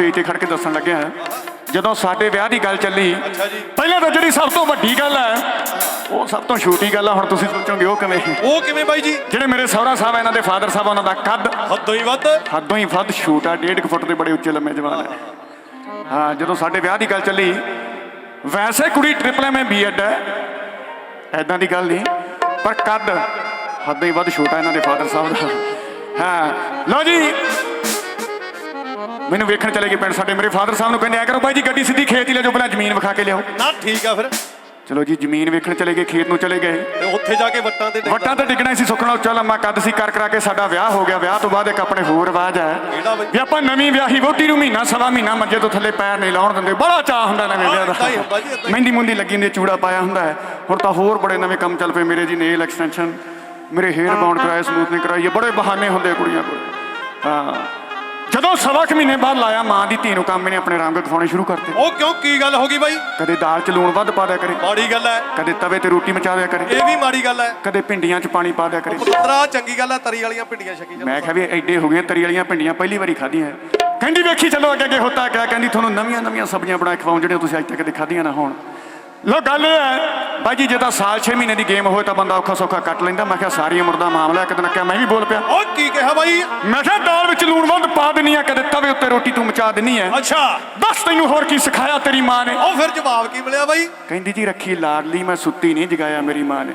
Stage ਤੇ ਖੜ ਕੇ ਦੱਸਣ ਲੱਗਿਆ ਜਦੋਂ ਸਾਡੇ ਵਿਆਹ ਦੀ ਗੱਲ ਚੱਲੀ ਪਹਿਲਾਂ ਤਾਂ ਜਿਹੜੀ ਸਭ ਤੋਂ ਵੱਡੀ ਗੱਲ ਹੈ ਉਹ ਸਭ ਤੋਂ ਛੋਟੀ ਗੱਲ ਆ ਹੁਣ ਤੁਸੀਂ ਸੋਚੋਗੇ ਉਹ ਕਿਵੇਂ ਉਹ ਕਿਵੇਂ ਬਾਈ ਜੀ? ਜਿਹੜੇ ਮੇਰੇ ਸਹੁਰਾ ਸਾਹਿਬ ਇਹਨਾਂ ਦੇ ਫਾਦਰ ਸਾਹਿਬ ਉਹਨਾਂ ਦਾ ਕੱਦ ਹੱਦੋਂ ਹੀ ਵੱਧ। ਹੱਦੋਂ ਹੀ ਵੱਧ ਛੋਟਾ 1.5 ਫੁੱਟ ਦੇ ਬੜੇ ਉੱਚੇ ਲੰਮੇ ਜਵਾਨ ਹੈ। ਹਾਂ ਜਦੋਂ ਸਾਡੇ ਵਿਆਹ ਦੀ ਗੱਲ ਚੱਲੀ ਵੈਸੇ ਕੁੜੀ ਟ੍ਰਿਪਲ ਐਮ ਬੀਐਡ ਹੈ। ਐਦਾਂ ਦੀ ਗੱਲ ਨਹੀਂ ਪਰ ਕੱਦ ਹੱਦੋਂ ਹੀ ਵੱਧ ਛੋਟਾ ਇਹਨਾਂ ਦੇ ਫਾਦਰ ਸਾਹਿਬ ਦਾ। ਹਾਂ ਲਓ ਜੀ ਮੈਨੂੰ ਵੇਖਣ ਚਲੇ ਗਏ ਪਿੰਡ ਸਾਡੇ ਮੇਰੇ ਫਾਦਰ ਸਾਹਿਬ ਨੂੰ ਕਹਿੰਦੇ ਆ ਕਰੋ ਬਾਈ ਜੀ ਗੱਡੀ ਸਿੱਧੀ ਖੇਤ ਹੀ ਲੈ ਜਾਓ ਪਹਿਲਾਂ ਜ਼ਮੀਨ ਵਿਖਾ ਕੇ ਲਿਆਓ। ਨਾ ਠੀਕ ਆ ਫਿਰ। ਚਲੋ ਜੀ ਜ਼ਮੀਨ ਵੇਖਣ ਚਲੇ ਗਏ ਖੇਤ ਨੂੰ ਚਲੇ ਗਏ। ਤੇ ਉੱਥੇ ਜਾ ਕੇ ਵੱਟਾਂ ਤੇ ਵੱਟਾਂ ਤੇ ਡਿੱਗਣਾ ਸੀ ਸੁੱਕਣਾ ਉੱਚਾ ਲੰਮਾ ਕੱਦ ਸੀ ਕਰ ਕਰਾ ਕੇ ਸਾਡਾ ਵਿਆਹ ਹੋ ਗਿਆ ਵਿਆਹ ਤੋਂ ਬਾਅਦ ਇੱਕ ਆਪਣੇ ਹੋਰ ਰਿਵਾਜ ਹੈ। ਕਿਹੜਾ ਬਈ? ਵੀ ਆਪਾਂ ਨਵੀਂ ਵਿਆਹੀ ਵੋਟੀ ਨੂੰ ਮਹੀਨਾ ਸਵਾ ਮਹੀਨਾ ਮੰਜੇ ਤੋਂ ਥੱਲੇ ਪੈਰ ਨਹੀਂ ਲਾਉਣ ਦਿੰਦੇ ਬੜਾ ਚਾਹ ਹੁੰਦਾ ਨਵੇਂ ਹਾਂ, ਵਿਆਹ ਏਦਾਂ ਹੀ ਹੁੰਦਾ ਜੀ, ਦਾ ਹੀ। ਮਹਿੰਦੀ ਮੁੰਦੀ ਲੱਗੀ ਹੁੰਦੀ ਹੈ, ਚੂੜਾ ਪਾਇਆ ਹੁੰਦਾ ਹੈ। ਹੁਣ ਤਾਂ ਹੋਰ ਬੜੇ ਨਵੇਂ ਕੰਮ ਚੱਲ ਪਏ ਮੇਰੇ ਜੀ ਨੇਲ ਐਕਸਟੈਂਸ਼ਨ ਮੇਰੇ ਹੇਅਰ ਬਾਉਂਡ ਕਰਾਇਆ ਸਮੂਥਨਿੰਗ ਕਰਾਈ ਹੈ ਬੜੇ ਬਹਾਨੇ ਹੁੰਦੇ ਕੁੜੀਆਂ ਕੋਲ। ਹਾਂ। ਜਦੋਂ ਸਵਾ ਕੁ ਮਹੀਨੇ ਬਾਅਦ ਲਾਇਆ ਮਾਂ ਦੀ ਧੀ ਨੂੰ ਕੰਮ ਇਹਨੇ ਆਪਣੇ ਰੰਗ ਦਿਖਾਉਣੇ ਸ਼ੁਰੂ ਕਰਤੇ। ਉਹ ਕਿਉਂ ਕੀ ਗੱਲ ਹੋ ਗਈ ਬਾਈ? ਕਦੇ ਦਾਲ 'ਚ ਲੂਣ ਵੱਧ ਪਾ ਦਿਆ ਕਰੇ। ਮਾੜੀ ਗੱਲ ਹੈ ਕਦੇ ਤਵੇ ਤੇ ਰੋਟੀ ਮਚਾ ਦਿਆ ਕਰੇ। ਇਹ ਵੀ ਮਾੜੀ ਗੱਲ ਹੈ ਕਦੇ ਭਿੰਡੀਆਂ 'ਚ ਪਾਣੀ ਪਾ ਦਿਆ ਕਰੇ। ਪੁੱਤਰਾ ਚੰਗੀ ਗੱਲ ਹੈ ਤਰੀ ਵਾਲੀਆਂ ਪਿੰਡੀਆਂ ਛਕੀ ਜਾ ਮੈਂ ਕਿਹਾ ਵੀ ਐਡੇ ਹੋ ਗਏ ਤਰੀ ਵਾਲੀਆਂ ਭਿੰਡੀਆਂ ਪਹਿਲੀ ਵਾਰੀ ਖਾਧੀਆਂ ਕਹਿੰਦੀ ਵੇਖੀ ਚਲੋ ਅੱਗੇ ਅੱਗੇ ਹੁੰਦਾ ਕਹਿੰਦੀ ਤੁਹਾਨੂੰ ਨਵੀਆਂ ਨਵੀਆਂ ਸਬਜ਼ੀਆਂ ਬਣਾ ਕੇ ਖਵਾਉਂ ਜਿਹੜੀਆਂ ਤੁਸੀਂ ਅੱਜ ਤੱਕ ਕਦੇ ਖਾਧੀਆਂ ਨਾ ਹੋਣ। ਲੋ ਗੱਲ ਇਹ ਹੈ ਬਾਈ ਜੀ ਤਾਂ ਸਾਲ 6 ਮਹੀਨੇ ਦੀ ਗੇਮ ਹੋਏ ਤਾਂ ਬੰਦਾ ਔਖਾ ਸੌਖਾ ਕੱਟ ਲੈਂਦਾ। ਮੈਂ ਕਿਹਾ ਸਾਰੀ ਉਮਰ ਦਾ ਮਾਮਲਾ ਇੱਕ ਦਿਨ ਕਿਹਾ ਮੈਂ ਵੀ ਬੋਲ ਪਿਆ। ਉਹ ਕੀ ਕਿਹਾ ਬਾਈ? ਮੈਂ ਕਿਹਾ ਦਾਲ ਵਿੱਚ ਲੂਣ ਵੱਧ ਪਾ ਦਿੰਨੀ ਆ ਕਦੇ ਤਵੇ ਉੱਤੇ ਰੋਟੀ ਤੂੰ ਮਚਾ ਦਿੰਨੀ ਐ। ਅੱਛਾ। ਦੱਸ ਤੈਨੂੰ ਹੋਰ ਕੀ ਸਿਖਾਇਆ ਤੇਰੀ ਮਾਂ ਨੇ? ਉਹ ਫਿਰ ਜਵਾਬ ਕੀ ਮਿਲਿਆ ਬਾਈ? ਕਹਿੰਦੀ ਜੀ ਰੱਖੀ ਲਾਡਲੀ ਮੈਂ ਸੁੱਤੀ ਨਹੀਂ ਜਗਾਇਆ ਮੇਰੀ ਮਾਂ ਨੇ।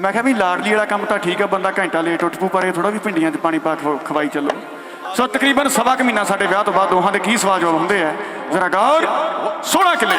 ਮੈਂ ਕਿਹਾ ਵੀ ਲਾਡਲੀ ਵਾਲਾ ਕੰਮ ਤਾਂ ਠੀਕ ਆ ਬੰਦਾ ਘੰਟਾ ਲੇਟ ਉੱਠ ਪੂ ਪਰ ਇਹ ਥੋੜਾ ਵੀ ਭਿੰਡੀਆਂ 'ਚ ਪਾਣੀ ਪਾ ਖਵਾਈ ਚੱਲੋ। ਸੋ ਤਕਰੀਬਨ ਸਵਾ ਕੁ ਮਹੀਨਾ ਸਾਡੇ ਵਿਆਹ ਤੋਂ ਬਾਅਦ ਦੋਹਾਂ ਦੇ ਕੀ ਸਵਾਲ ਜਵਾਬ ਹੁੰਦੇ ਆ? ਜ਼ਰਾ ਗੌਰ 16 ਕਿਲੇ।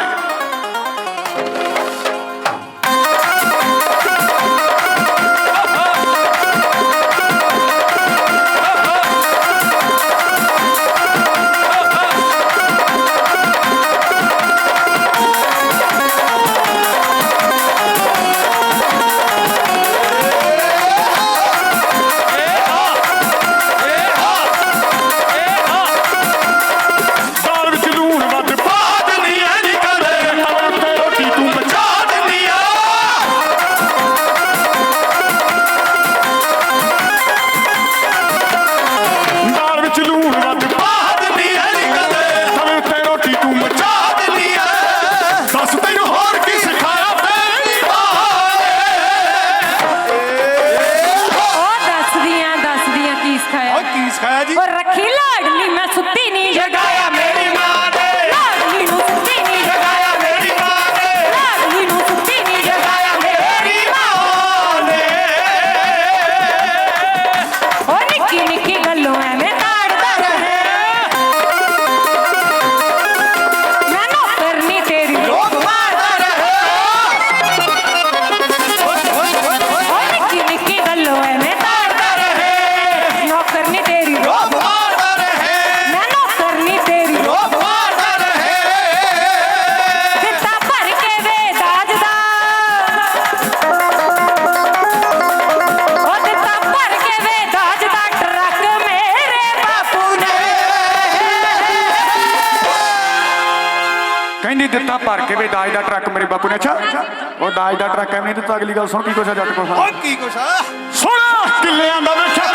ਦਿੱਤਾ ਭਰ ਕੇ ਵੀ ਦਾਜ ਦਾ ਟਰੱਕ ਮੇਰੇ ਬਾਪੂ ਨੇ ਅੱਛਾ। ਉਹ ਦਾਜ ਦਾ ਟਰੱਕ ਐਵੇਂ ਨਹੀਂ ਦਿੱਤਾ ਅਗਲੀ ਗੱਲ ਸੁਣ ਕੀ ਕੁਛ ਆ ਜੱਟ ਕੋਲ? ਉਹ ਕੀ ਕੁਛ ਆ? ਸੋਹਣਾ ਕਿੱਲਿਆਂ ਦਾ ਵੇਖਿਆ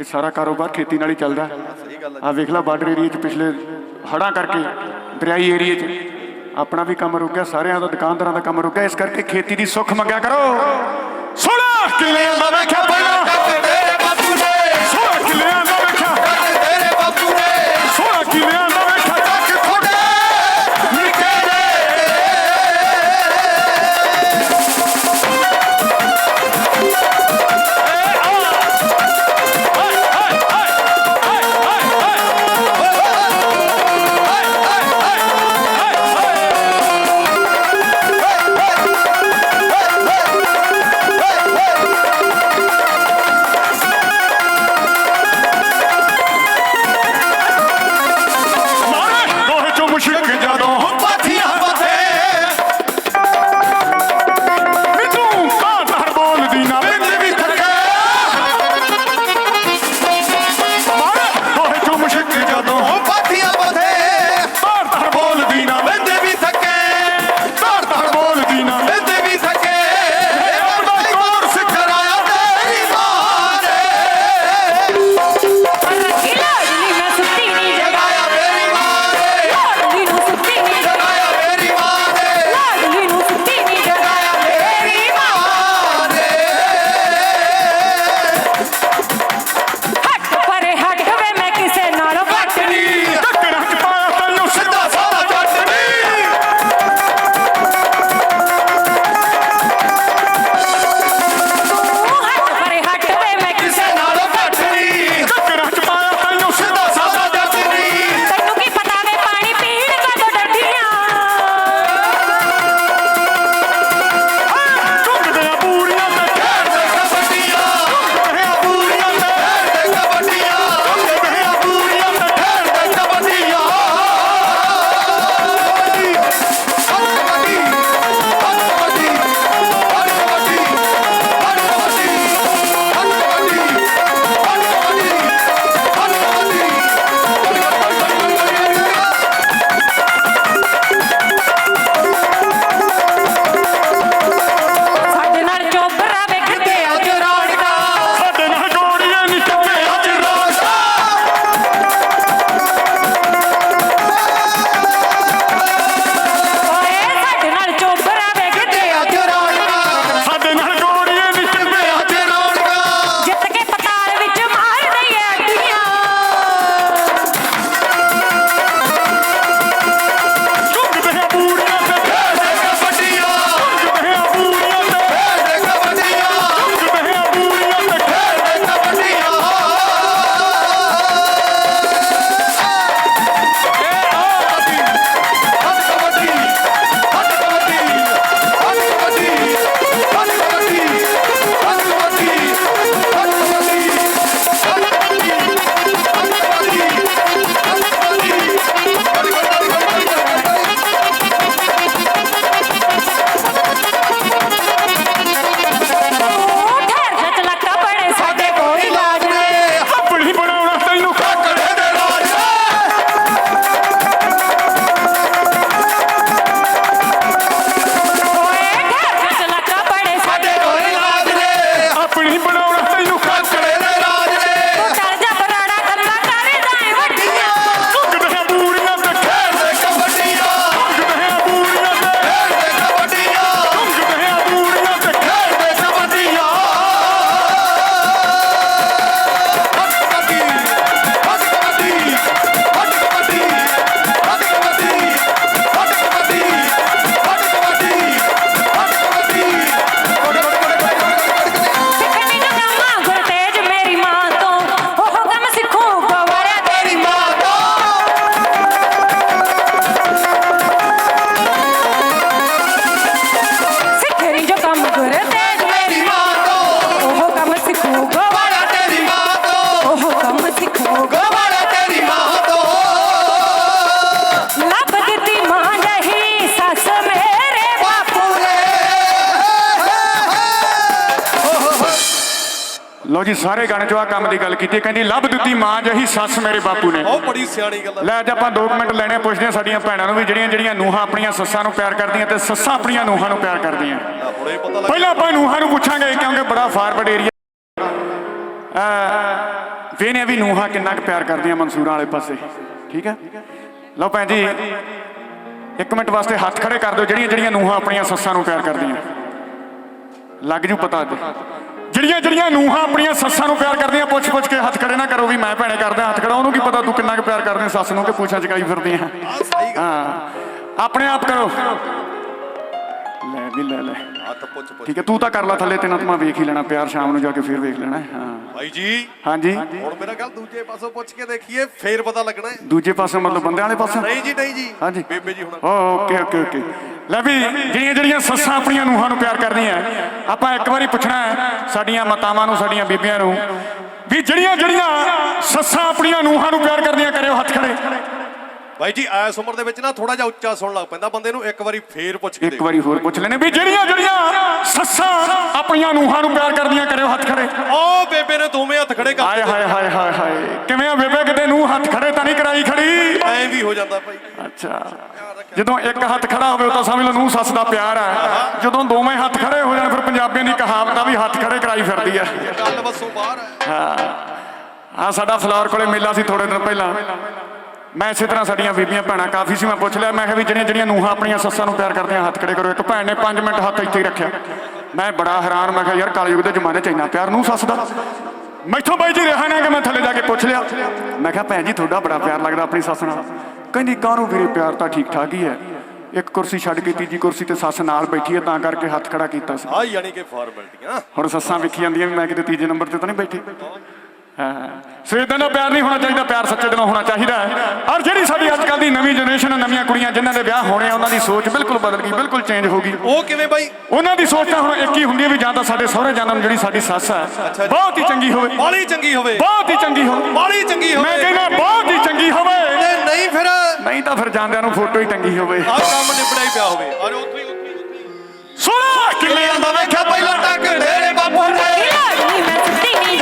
ਇਹ ਸਾਰਾ ਕਾਰੋਬਾਰ ਖੇਤੀ ਨਾਲ ਹੀ ਚੱਲਦਾ। ਆ ਵੇਖ ਲਾ ਬਾਰਡਰ ਏਰੀਆ 'ਚ ਪਿਛਲੇ ਹੜਾਂ ਕਰਕੇ, ਦਰਿਆਈ ਏਰੀਆ 'ਚ ਆਪਣਾ ਵੀ ਕੰਮ ਰੁਕ ਗਿਆ, ਸਾਰਿਆਂ ਦਾ, ਦੁਕਾਨਦਾਰਾਂ ਦਾ ਕੰਮ ਰੁਕ ਗਿਆ। ਇਸ ਕਰਕੇ ਖੇਤੀ ਦੀ ਸੁੱਖ ਮੰਗਿਆ ਕਰੋ। ਸੁਣਾ ਕਿਲੇ ਦਾ ਵੇਖਿਆ ਪਹਿਲਾਂ ਲੋ ਜੀ ਸਾਰੇ ਗਾਣੇ ਚੋਂ ਆ ਕੰਮ ਦੀ ਗੱਲ ਕੀਤੀ ਕਹਿੰਦੀ ਲੱਭ ਦਿੱਤੀ ਮਾਂ ਜਹੀ ਸੱਸ ਮੇਰੇ ਬਾਪੂ ਨੇ। ਉਹ ਬੜੀ ਸਿਆਣੀ ਗੱਲ ਲੈ ਅੱਜ ਆਪਾਂ 2 ਮਿੰਟ ਲੈਣੇ ਪੁੱਛਦੇ ਆ ਸਾਡੀਆਂ ਭੈਣਾਂ ਨੂੰ ਵੀ ਜਿਹੜੀਆਂ ਜਿਹੜੀਆਂ ਨੂਹਾਂ ਆਪਣੀਆਂ ਸੱਸਾਂ ਨੂੰ ਪਿਆਰ ਕਰਦੀਆਂ ਤੇ ਸੱਸਾਂ ਆਪਣੀਆਂ ਨੂਹਾਂ ਨੂੰ ਪਿਆਰ ਕਰਦੀਆਂ। ਪਹਿਲਾਂ ਆਪਾਂ ਨੂਹਾਂ ਨੂੰ ਪੁੱਛਾਂਗੇ ਕਿਉਂਕਿ ਬੜਾ ਫਾਰਵਰਡ ਏਰੀਆ ਅ ਵੇਨੇ ਵੀ ਨੂਹਾਂ ਕਿੰਨਾ ਕੁ ਪਿਆਰ ਕਰਦੀਆਂ ਮਨਸੂਰਾਂ ਵਾਲੇ ਪਾਸੇ। ਠੀਕ ਹੈ? ਲਓ ਭੈਣ ਜੀ ਇੱਕ ਮਿੰਟ ਵਾਸਤੇ ਹੱਥ ਖੜੇ ਕਰ ਦਿਓ ਜਿਹੜੀਆਂ ਜਿਹੜੀਆਂ ਨੂਹਾਂ ਆਪਣੀਆਂ ਸੱਸਾਂ ਨੂੰ ਪਿਆਰ ਕਰਦੀਆਂ। ਲੱਗ ਜੂ ਪਤਾ ਅੱਜ। ਜਿਹੜੀਆਂ ਜਿਹੜੀਆਂ ਨੂਹਾਂ ਆਪਣੀਆਂ ਸੱਸਾਂ ਨੂੰ ਪਿਆਰ ਕਰਦੀਆਂ ਪੁੱਛ ਪੁੱਛ ਕੇ ਹੱਥ ਖੜੇ ਨਾ ਕਰੋ ਵੀ ਮੈਂ ਭੈਣੇ ਕਰਦਾ ਹੱਥ ਖੜਾ। ਉਹਨੂੰ ਕੀ ਪਤਾ ਤੂੰ ਕਿੰਨਾ ਕੁ ਪਿਆਰ ਕਰਦੀ ਸੱਸ ਨੂੰ ਕਿ ਪੁੱਛਾਂ ਚਕਾਈ ਫਿਰਦੀ ਆ ਆ ਸਹੀ ਗੱਲ। ਹਾਂ ਆਪਣੇ ਆਪ ਕਰੋ। ਵੀ ਲੈ ਲੈ। ਹੱਥ ਪੁੱਛ ਪੁੱਛ। ਠੀਕ ਹੈ ਤੂੰ ਤਾਂ ਕਰ ਲੈ ਥੱਲੇ ਤੇ ਨਾ ਤੂੰ ਵੇਖ ਹੀ ਲੈਣਾ ਪਿਆਰ ਸ਼ਾਮ ਨੂੰ ਜਾ ਕੇ ਫਿਰ ਵੇਖ ਲੈਣਾ ਹੈ। ਹਾਂ ਭਾਈ ਜੀ। ਹਾਂਜੀ। ਹੁਣ ਮੇਰਾ ਗੱਲ ਦੂਜੇ ਪਾਸੋਂ ਪੁੱਛ ਕੇ ਦੇਖੀਏ ਫੇਰ ਪਤਾ ਲੱਗਣਾ ਹੈ। ਦੂਜੇ ਪਾਸੇ ਮਤਲਬ ਬੰਦਿਆਂ ਵਾਲੇ ਪਾਸੇ? ਨਹੀਂ ਜੀ ਨਹੀਂ ਜੀ। ਹਾਂਜੀ। ਬੇਬੇ ਜੀ ਹੁਣ। Okay okay okay. ਲੈ ਵੀ ਜਿਹੜੀਆਂ ਜਿਹੜੀਆਂ ਸੱਸਾਂ ਆਪਣੀਆਂ ਨੂੰਹਾਂ ਨੂੰ ਪਿਆਰ ਕਰਦੀਆਂ ਆਪਾਂ ਇੱਕ ਵਾਰੀ ਪੁੱਛਣਾ ਹੈ ਸਾਡੀਆਂ ਮਾਤਾਵਾਂ ਨੂੰ ਸਾਡੀਆਂ ਬੀਬੀਆਂ ਨੂੰ ਵੀ ਜਿਹੜੀਆਂ ਜਿਹੜੀਆਂ ਸੱਸਾਂ ਆਪਣੀਆਂ ਨੂੰਹਾਂ ਨੂੰ ਪਿਆਰ ਕਰਦੀਆਂ ਕਰਿਓ ਹੱਥ ਖੜੇ। ਭਾਈ ਜੀ ਐਸ ਉਮਰ ਦੇ ਵਿੱਚ ਨਾ ਥੋੜਾ ਜਿਹਾ ਉੱਚਾ ਸੁਣਨ ਲੱਗ ਪੈਂਦਾ ਬੰਦੇ ਨੂੰ ਇੱਕ ਵਾਰੀ ਫੇਰ ਪੁੱਛ ਕੇ ਇੱਕ ਵਾਰੀ ਹੋਰ ਪੁੱਛ ਲੈਣੇ ਵੀ ਜਿਹੜੀਆਂ ਜਿਹੜੀਆਂ ਸੱਸਾਂ ਆਪਣੀਆਂ ਨੂੰਹਾਂ ਨੂੰ ਪਿਆਰ ਕਰਦੀਆਂ ਕਰਿਓ ਹੱਥ ਖੜੇ। ਓ ਬੇਬੇ ਨੇ ਦੋਵੇਂ ਹੱਥ ਖੜੇ ਕਰ ਹਾਏ ਹਾਏ ਹਾਏ ਹਾਏ ਹਾਏ। ਕਿਵੇਂ ਆ ਬੇਬੇ ਕਿਤੇ ਨੂੰ ਹੱਥ ਖੜੇ ਤਾਂ ਨਹੀਂ ਕਰਾਈ ਖੜੀ? ਐ ਵੀ ਹੋ ਜਾਂਦਾ ਭਾਈ ਅੱਛਾ। ਜਦੋਂ ਇੱਕ ਹੱਥ ਖੜਾ ਹੋਵੇ ਤਾਂ ਸਮਝ ਲਓ ਨੂੰ ਸੱਸ ਦਾ ਪਿਆਰ ਹੈ। ਜਦੋਂ ਦੋਵੇਂ ਹੱਥ ਖੜੇ ਹੋ ਜਾਣ ਫਿਰ ਪੰਜਾਬੀਆਂ ਦੀ ਕਹਾਵਤ ਆ ਵੀ ਹੱਥ ਖੜੇ ਕਰਾਈ ਫਿਰਦੀ ਆ। ਗੱਲ ਬਸੋਂ ਬਾਹਰ ਹੈ। ਆ ਸਾਡਾ ਫਲੋਰ ਕੋਲੇ ਮੇਲਾ ਸੀ ਥੋੜੇ ਦਿਨ ਪਹਿਲਾਂ। ਮੈਂ ਇਸੇ ਤਰ੍ਹਾਂ ਸਾਡੀਆਂ ਬੀਬੀਆਂ ਭੈਣਾਂ ਕਾਫੀ ਸੀ ਮੈਂ ਪੁੱਛ ਲਿਆ ਮੈਂ ਕਿਹਾ ਵੀ ਜਿਹੜੀਆਂ ਜਿਹੜੀਆਂ ਨੂੰਹਾਂ ਆਪਣੀਆਂ ਸੱਸਾਂ ਨੂੰ ਪਿਆਰ ਕਰਦੀਆਂ ਹੱਥ ਖੜੇ ਕਰੋ। ਇੱਕ ਭੈਣ ਨੇ 5 ਮਿੰਟ ਹੱਥ ਇੱਥੇ ਹੀ ਰੱਖਿਆ। ਮੈਂ ਬੜਾ ਹੈਰਾਨ ਮੈਂ ਕਿਹਾ ਯਾਰ ਕਲਯੁਗ ਦੇ ਜ਼ਮਾਨੇ 'ਚ ਇੰਨਾ ਪਿਆਰ ਨੂੰ ਸੱਸ ਦਾ। ਮੈਥੋਂ ਬਾਈ ਜੀ ਰਿਹਾ ਨਾ ਕਿ ਮੈਂ ਥੱਲੇ ਜਾ ਕੇ ਪੁੱਛ ਲਿਆ। ਮੈਂ ਕਿਹਾ ਭੈਣ ਜੀ ਤੁਹਾਡਾ ਬੜਾ ਪਿਆਰ ਲੱਗਦਾ ਆਪਣੀ ਸੱਸ ਨਾਲ। ਕਹਿੰਦੀ ਕਾਹਨੂੰ ਵੀਰੇ ਪਿਆਰ ਤਾਂ ਠੀਕ ਠਾਕ ਹੀ ਹੈ। ਇੱਕ ਕੁਰਸੀ ਛੱਡ ਕੇ ਤੀਜੀ ਕੁਰਸੀ ਤੇ ਸੱਸ ਨਾਲ ਬੈਠੀ ਹੈ ਤਾਂ ਕਰਕੇ ਹੱਥ ਖੜਾ ਕੀਤਾ ਸੀ। ਆ ਯਾਨੀ ਕਿ ਫਾਰਮੈਲਿਟੀਆਂ ਹੁਣ ਸੱਸਾਂ ਵੇਖੀ ਜਾਂਦੀਆਂ ਵੀ ਮੈਂ ਕਿਤੇ ਤੀਜੇ ਨੰਬਰ ਤੇ ਤਾਂ ਨਹੀਂ ਬੈਠੀ। ਹਾਂ ਸੋ ਇਦਾਂ ਦਾ ਪਿਆਰ ਨਹੀਂ ਹੋਣਾ ਚਾਹੀਦਾ ਪਿਆਰ ਸੱਚੇ ਦਿਲੋਂ ਹੋਣਾ ਚਾਹੀਦਾ ਹੈ। ਔਰ ਜਿਹੜੀ ਸਾਡੀ ਅੱਜ ਕੱਲ੍ਹ ਦੀ ਨਵੀਂ ਜਨਰੇਸ਼ਨ ਨਵੀਆਂ ਕੁੜੀਆਂ ਜਿਨ੍ਹਾਂ ਦੇ ਵਿਆਹ ਹੋਣੇ ਆ ਉਹਨਾਂ ਦੀ ਸੋਚ ਬਿਲਕੁਲ ਬਦਲ ਗਈ ਬਿਲਕੁਲ ਚੇਂਜ ਹੋ ਗਈ। ਉਹ ਕਿਵੇਂ ਬਾਈ? ਉਹਨਾਂ ਦੀ ਸੋਚ ਤਾਂ ਹੁਣ ਇੱਕ ਹੀ ਹੁੰਦੀ ਹੈ ਵੀ ਜਾਂ ਤਾਂ ਸਾਡੇ ਸਹੁਰੇ ਜਨਮ ਜਿਹੜੀ ਸਾਡੀ ਸੱਸ ਹੈ। ਬਹੁਤ ਹੀ ਚੰਗੀ ਹੋਵੇ। ਬਾਲੀ ਚੰਗੀ ਹੋਵੇ। ਬਹੁਤ ਹੀ ਚੰਗੀ ਹੋਵੇ। ਬਾਲੀ ਚੰਗੀ ਮੈਂ ਹੋਵੇ ਕਹਿੰਦਾ ਬਹੁਤ ਹੀ ਚੰਗੀ ਹੋਵੇ। ਤੇ ਨਹੀਂ ਫਿਰ ਨਹੀਂ ਤਾਂ ਫਿਰ ਜਾਂਦਿਆਂ ਨੂੰ ਫੋਟੋ ਹੀ ਟੰਗੀ ਹੋਵੇ। ਕੰਮ ਨਿਬੜਿਆ ਹੀ ਪਿਆ ਹੋਵੇ। ਅਰੇ ਉੱਥੇ ਹੀ ਉੱਥੇ ਹੀ, ਉੱਥੇ ਹੀ। ਸੋਹਣਾ ਕਿੱਲਿਆਂ ਦਾ ਵੇਖਿਆ ਪਹਿਲਾਂ ਤੱਕ ਤੇਰੇ ਬਾਪੂ ਨੇ? ਲਾਡਲੀ ਮੈਂ ਸੁੱਤੀ ਨਹੀਂ।